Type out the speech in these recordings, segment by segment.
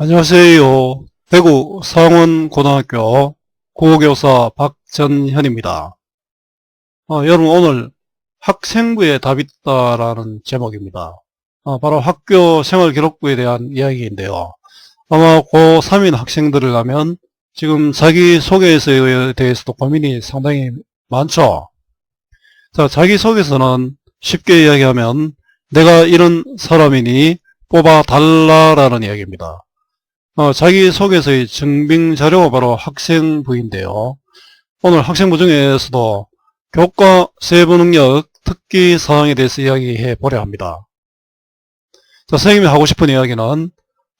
안녕하세요. 대구 상원고등학교 국어교사 박전현입니다. 어, 여러분 오늘 학생부에 답 있다라는 제목입니다. 어, 바로 학교 생활기록부에 대한 이야기인데요. 아마 고3인 학생들을 하면 지금 자기소개서에 대해서도 고민이 상당히 많죠. 자, 자기소개서는 쉽게 이야기하면 내가 이런 사람이니 뽑아달라라는 이야기입니다. 어, 자기소개서의 증빙 자료가 바로 학생부인데요. 오늘 학생부 중에서도 교과 세부 능력 특기 사항에 대해서 이야기해 보려 합니다. 자, 선생님이 하고 싶은 이야기는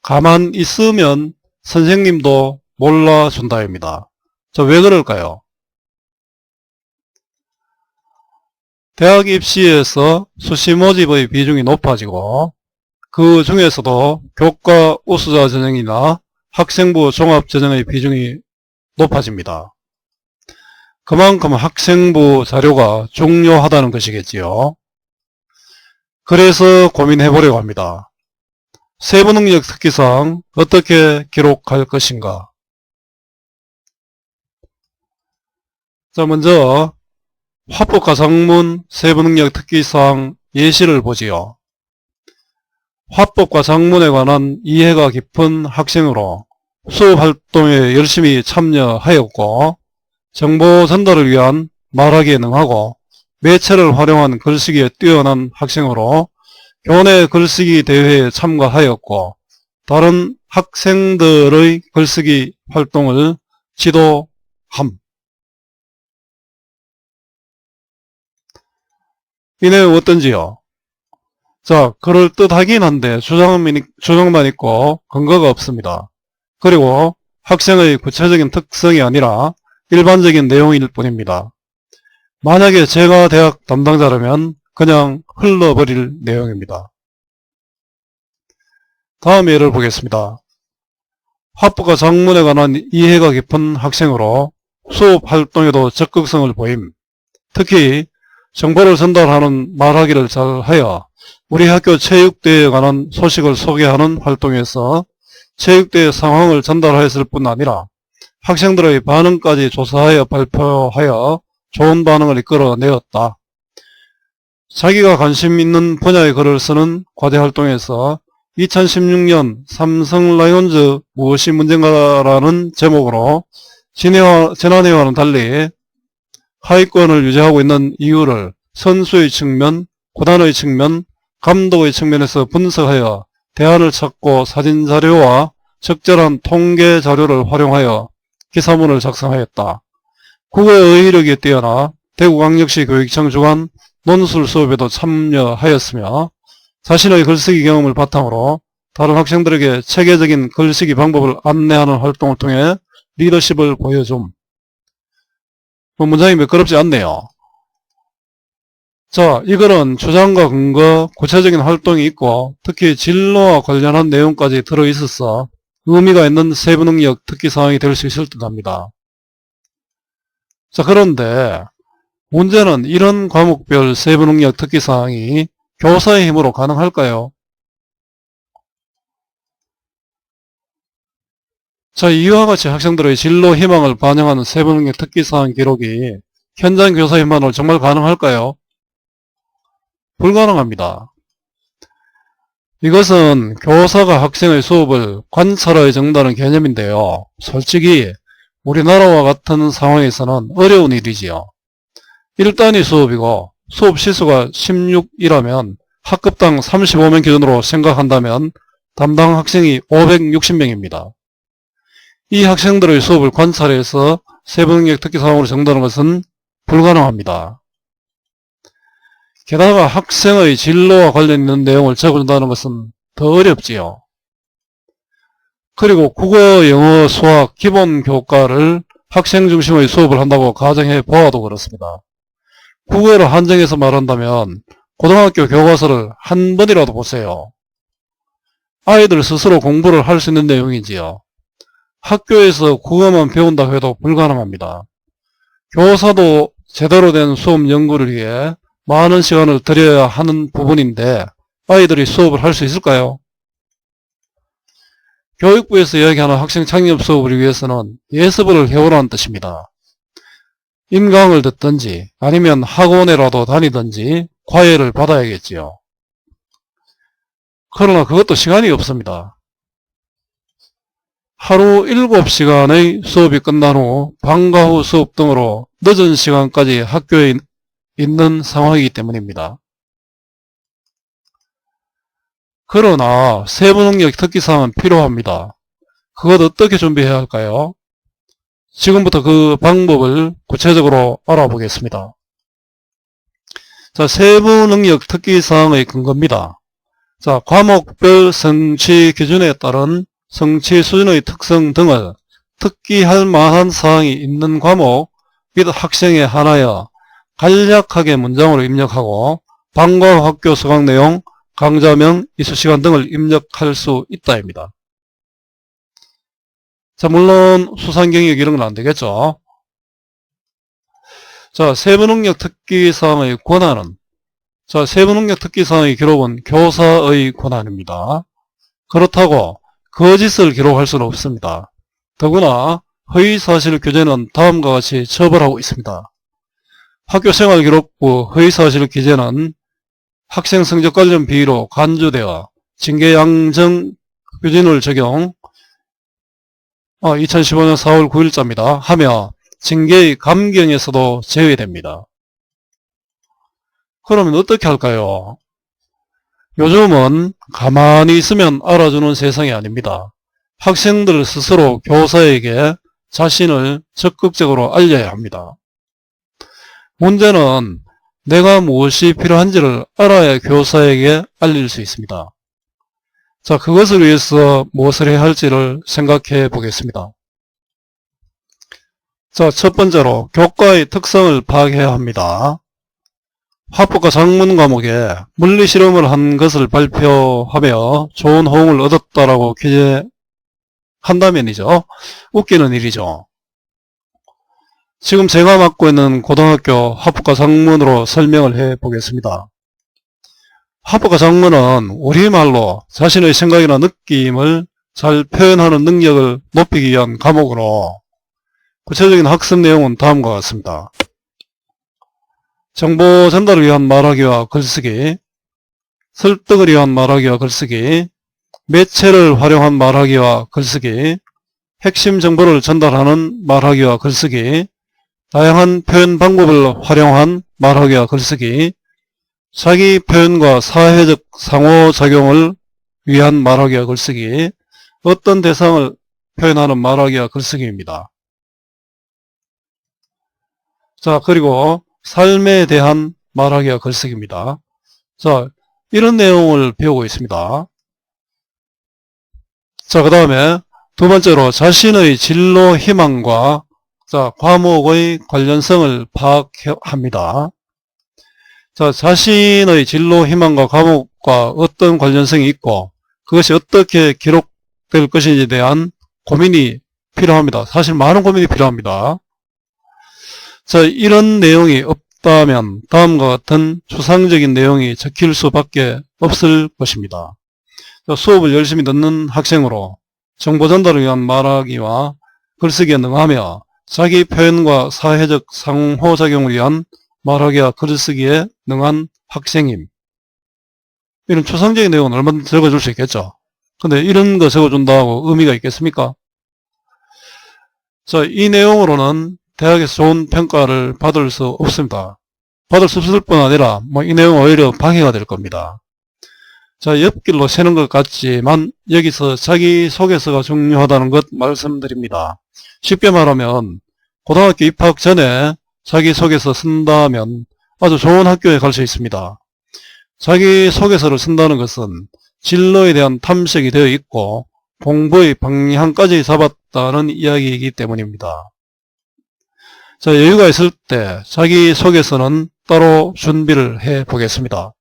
가만 있으면 선생님도 몰라준다입니다. 자, 왜 그럴까요? 대학 입시에서 수시 모집의 비중이 높아지고 그 중에서도 교과 우수자 전형이나 학생부 종합 전형의 비중이 높아집니다. 그만큼 학생부 자료가 중요하다는 것이겠지요. 그래서 고민해 보려고 합니다. 세부능력 특기사항 어떻게 기록할 것인가? 자, 먼저 화법가상문 세부능력 특기사항 예시를 보지요. 화법과 작문에 관한 이해가 깊은 학생으로 수업활동에 열심히 참여하였고 정보 전달을 위한 말하기에 능하고 매체를 활용한 글쓰기에 뛰어난 학생으로 교내 글쓰기 대회에 참가하였고 다른 학생들의 글쓰기 활동을 지도함. 이 내용 어떤지요? 자, 그럴 듯하긴 한데 주장만, 주장만 있고 근거가 없습니다. 그리고 학생의 구체적인 특성이 아니라 일반적인 내용일 뿐입니다. 만약에 제가 대학 담당자라면 그냥 흘러버릴 내용입니다. 다음 예를 보겠습니다. 화법과 작문에 관한 이해가 깊은 학생으로 수업 활동에도 적극성을 보임. 특히 정보를 전달하는 말하기를 잘하여 우리 학교 체육대회에 관한 소식을 소개하는 활동에서 체육대회 상황을 전달하였을 뿐 아니라 학생들의 반응까지 조사하여 발표하여 좋은 반응을 이끌어내었다. 자기가 관심 있는 분야의 글을 쓰는 과제 활동에서 2016년 삼성 라이온즈 무엇이 문제인가라는 제목으로 지난해와는 달리 하위권을 유지하고 있는 이유를 선수의 측면, 구단의 측면, 감독의 측면에서 분석하여 대안을 찾고 사진 자료와 적절한 통계 자료를 활용하여 기사문을 작성하였다. 국어의 의의력이 뛰어나 대구광역시 교육청 주관 논술 수업에도 참여하였으며 자신의 글쓰기 경험을 바탕으로 다른 학생들에게 체계적인 글쓰기 방법을 안내하는 활동을 통해 리더십을 보여줌. 뭐 문장이 매끄럽지 않네요. 자, 이거는 주장과 근거, 구체적인 활동이 있고 특히 진로와 관련한 내용까지 들어있어서 의미가 있는 세부 능력 특기 사항이 될 수 있을 듯 합니다. 자, 그런데 문제는 이런 과목별 세부 능력 특기 사항이 교사의 힘으로 가능할까요? 자, 이와 같이 학생들의 진로 희망을 반영하는 세부 능력 특기 사항 기록이 현장 교사 힘만으로 정말 가능할까요? 불가능합니다. 이것은 교사가 학생의 수업을 관찰하여 정다는 개념인데요. 솔직히 우리나라와 같은 상황에서는 어려운 일이지요. 1단위 수업이고 수업 시수가 16이라면 학급당 35명 기준으로 생각한다면 담당 학생이 560명입니다. 이 학생들의 수업을 관찰해서 세부능력 특기 사항으로 정다는 것은 불가능합니다. 게다가 학생의 진로와 관련 있는 내용을 적어준다는 것은 더 어렵지요. 그리고 국어, 영어, 수학, 기본 교과를 학생 중심의 수업을 한다고 가정해 보아도 그렇습니다. 국어를 한정해서 말한다면 고등학교 교과서를 한 번이라도 보세요. 아이들 스스로 공부를 할 수 있는 내용이지요. 학교에서 국어만 배운다 해도 불가능합니다. 교사도 제대로 된 수업 연구를 위해 많은 시간을 들여야 하는 부분인데 아이들이 수업을 할 수 있을까요? 교육부에서 이야기하는 학생 창립 수업을 위해서는 예습을 해오라는 뜻입니다. 임강을 듣든지 아니면 학원에라도 다니든지 과외를 받아야겠지요. 그러나 그것도 시간이 없습니다. 하루 7시간의 수업이 끝난 후 방과 후 수업 등으로 늦은 시간까지 학교에 있는 상황이기 때문입니다. 그러나 세부 능력 특기사항은 필요합니다. 그것 어떻게 준비해야 할까요? 지금부터 그 방법을 구체적으로 알아보겠습니다. 자, 세부 능력 특기사항의 근거입니다. 자, 과목별 성취 기준에 따른 성취 수준의 특성 등을 특기할 만한 사항이 있는 과목 및 학생에 한하여 간략하게 문장으로 입력하고 방과 학교 수강 내용, 강좌명, 이수시간 등을 입력할 수 있다입니다. 자, 물론 수상경력 이런 건 안 되겠죠. 자, 세부능력 특기사항의 권한은 자, 세부능력 특기사항의 기록은 교사의 권한입니다. 그렇다고 거짓을 기록할 수는 없습니다. 더구나 허위사실 규제는 다음과 같이 처벌하고 있습니다. 학교생활 기록부 허위사실 기재는 학생 성적 관련 비위로 간주되어 징계양정 규진을 적용 어, 2015년 4월 9일자입니다. 하며 징계의 감경에서도 제외됩니다. 그러면 어떻게 할까요? 요즘은 가만히 있으면 알아주는 세상이 아닙니다. 학생들 스스로 교사에게 자신을 적극적으로 알려야 합니다. 문제는 내가 무엇이 필요한지를 알아야 교사에게 알릴 수 있습니다. 자, 그것을 위해서 무엇을 해야 할지를 생각해 보겠습니다. 자, 첫 번째로 교과의 특성을 파악해야 합니다. 화법과 작문 과목에 물리 실험을 한 것을 발표하며 좋은 호응을 얻었다라고 기재한다면이죠. 웃기는 일이죠. 지금 제가 맡고 있는 고등학교 화법과 작문으로 설명을 해 보겠습니다. 화법과 작문은 우리말로 자신의 생각이나 느낌을 잘 표현하는 능력을 높이기 위한 과목으로 구체적인 학습 내용은 다음과 같습니다. 정보 전달을 위한 말하기와 글쓰기, 설득을 위한 말하기와 글쓰기, 매체를 활용한 말하기와 글쓰기, 핵심 정보를 전달하는 말하기와 글쓰기, 다양한 표현 방법을 활용한 말하기와 글쓰기, 자기 표현과 사회적 상호작용을 위한 말하기와 글쓰기, 어떤 대상을 표현하는 말하기와 글쓰기입니다. 자, 그리고 삶에 대한 말하기와 글쓰기입니다. 자, 이런 내용을 배우고 있습니다. 자, 그 다음에 두 번째로 자신의 진로 희망과 자, 과목의 관련성을 파악합니다. 자, 자신의 진로 희망과 과목과 어떤 관련성이 있고 그것이 어떻게 기록될 것인지에 대한 고민이 필요합니다. 사실 많은 고민이 필요합니다. 자, 이런 내용이 없다면 다음과 같은 추상적인 내용이 적힐 수밖에 없을 것입니다. 자, 수업을 열심히 듣는 학생으로 정보 전달을 위한 말하기와 글쓰기에 능하며 자기 표현과 사회적 상호작용을 위한 말하기와 글쓰기에 능한 학생임. 이런 추상적인 내용은 얼마든지 적어줄 수 있겠죠. 근데 이런 거 적어준다고 의미가 있겠습니까? 자, 이 내용으로는 대학에서 좋은 평가를 받을 수 없습니다. 받을 수 없을 뿐 아니라 뭐 이 내용은 오히려 방해가 될 겁니다. 자, 옆길로 새는 것 같지만 여기서 자기소개서가 중요하다는 것 말씀드립니다. 쉽게 말하면 고등학교 입학 전에 자기소개서 쓴다면 아주 좋은 학교에 갈 수 있습니다. 자기소개서를 쓴다는 것은 진로에 대한 탐색이 되어 있고 공부의 방향까지 잡았다는 이야기이기 때문입니다. 자, 여유가 있을 때 자기소개서는 따로 준비를 해 보겠습니다.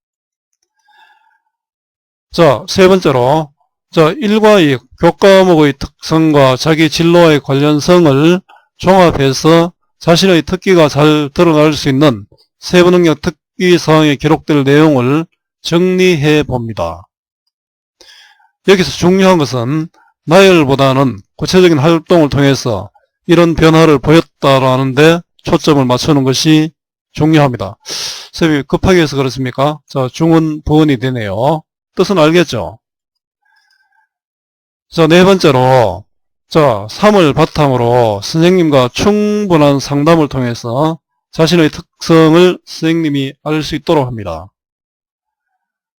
자, 세 번째로 자, 1과 2 교과목의 특성과 자기 진로의 관련성을 종합해서 자신의 특기가 잘 드러날 수 있는 세부 능력 특기 사항에 기록될 내용을 정리해 봅니다. 여기서 중요한 것은 나열보다는 구체적인 활동을 통해서 이런 변화를 보였다라는 데 초점을 맞추는 것이 중요합니다. 선생님이 급하게 해서 그렇습니까? 자, 중은 부원이 되네요. 뜻은 알겠죠? 자, 네 번째로, 자, 3을 바탕으로 선생님과 충분한 상담을 통해서 자신의 특성을 선생님이 알 수 있도록 합니다.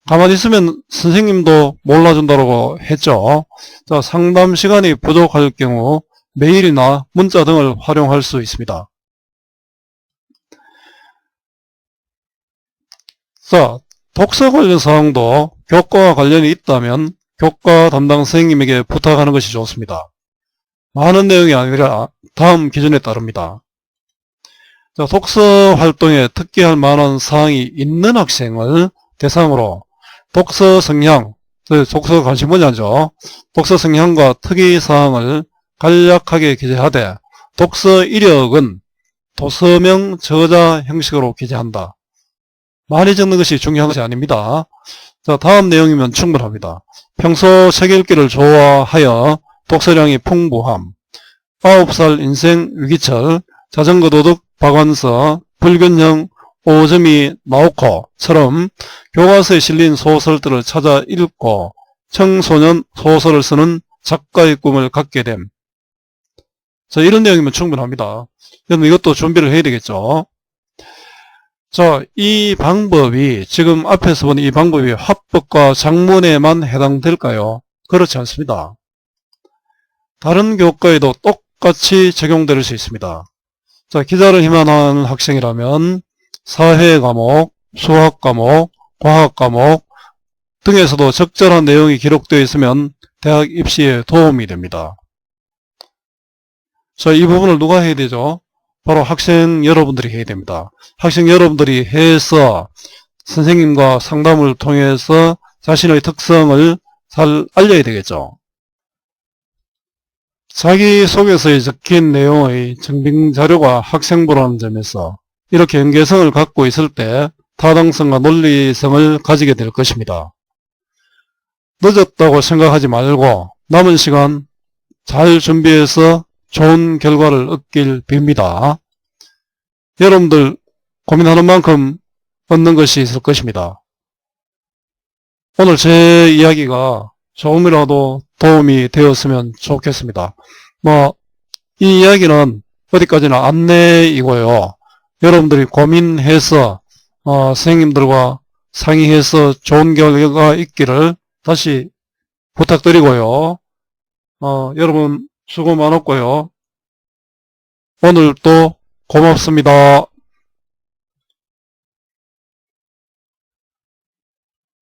가만히 있으면 선생님도 몰라준다고 했죠. 자, 상담 시간이 부족할 경우 메일이나 문자 등을 활용할 수 있습니다. 자, 독서 관련 사항도 교과와 관련이 있다면 교과 담당 선생님에게 부탁하는 것이 좋습니다. 많은 내용이 아니라 다음 기준에 따릅니다. 자, 독서 활동에 특기할 만한 사항이 있는 학생을 대상으로 독서 성향, 그 독서 관심 분야죠. 독서 성향과 특이 사항을 간략하게 기재하되 독서 이력은 도서명 저자 형식으로 기재한다. 많이 적는 것이 중요한 것이 아닙니다. 자, 다음 내용이면 충분합니다. 평소 책 읽기를 좋아하여 독서량이 풍부함, 9살 인생 위기철, 자전거 도둑 박완서, 불균형 오점이 나오코처럼 교과서에 실린 소설들을 찾아 읽고 청소년 소설을 쓰는 작가의 꿈을 갖게 됨. 자, 이런 내용이면 충분합니다. 그럼 이것도 준비를 해야 되겠죠. 자, 이 방법이 지금 앞에서 본 이 방법이 합법과 작문에만 해당될까요? 그렇지 않습니다. 다른 교과에도 똑같이 적용될 수 있습니다. 자, 기자를 희망하는 학생이라면 사회 과목, 수학 과목, 과학 과목 등에서도 적절한 내용이 기록되어 있으면 대학 입시에 도움이 됩니다. 자, 이 부분을 누가 해야 되죠? 바로 학생 여러분들이 해야 됩니다. 학생 여러분들이 해서 선생님과 상담을 통해서 자신의 특성을 잘 알려야 되겠죠. 자기소개서에 적힌 내용의 증빙 자료가 학생부라는 점에서 이렇게 연계성을 갖고 있을 때 타당성과 논리성을 가지게 될 것입니다. 늦었다고 생각하지 말고 남은 시간 잘 준비해서 좋은 결과를 얻길 빕니다. 여러분들 고민하는 만큼 얻는 것이 있을 것입니다. 오늘 제 이야기가 조금이라도 도움이 되었으면 좋겠습니다. 뭐, 이 이야기는 어디까지나 안내이고요. 여러분들이 고민해서, 어, 선생님들과 상의해서 좋은 결과가 있기를 다시 부탁드리고요. 어, 여러분 수고 많았고요. 오늘 또 고맙습니다.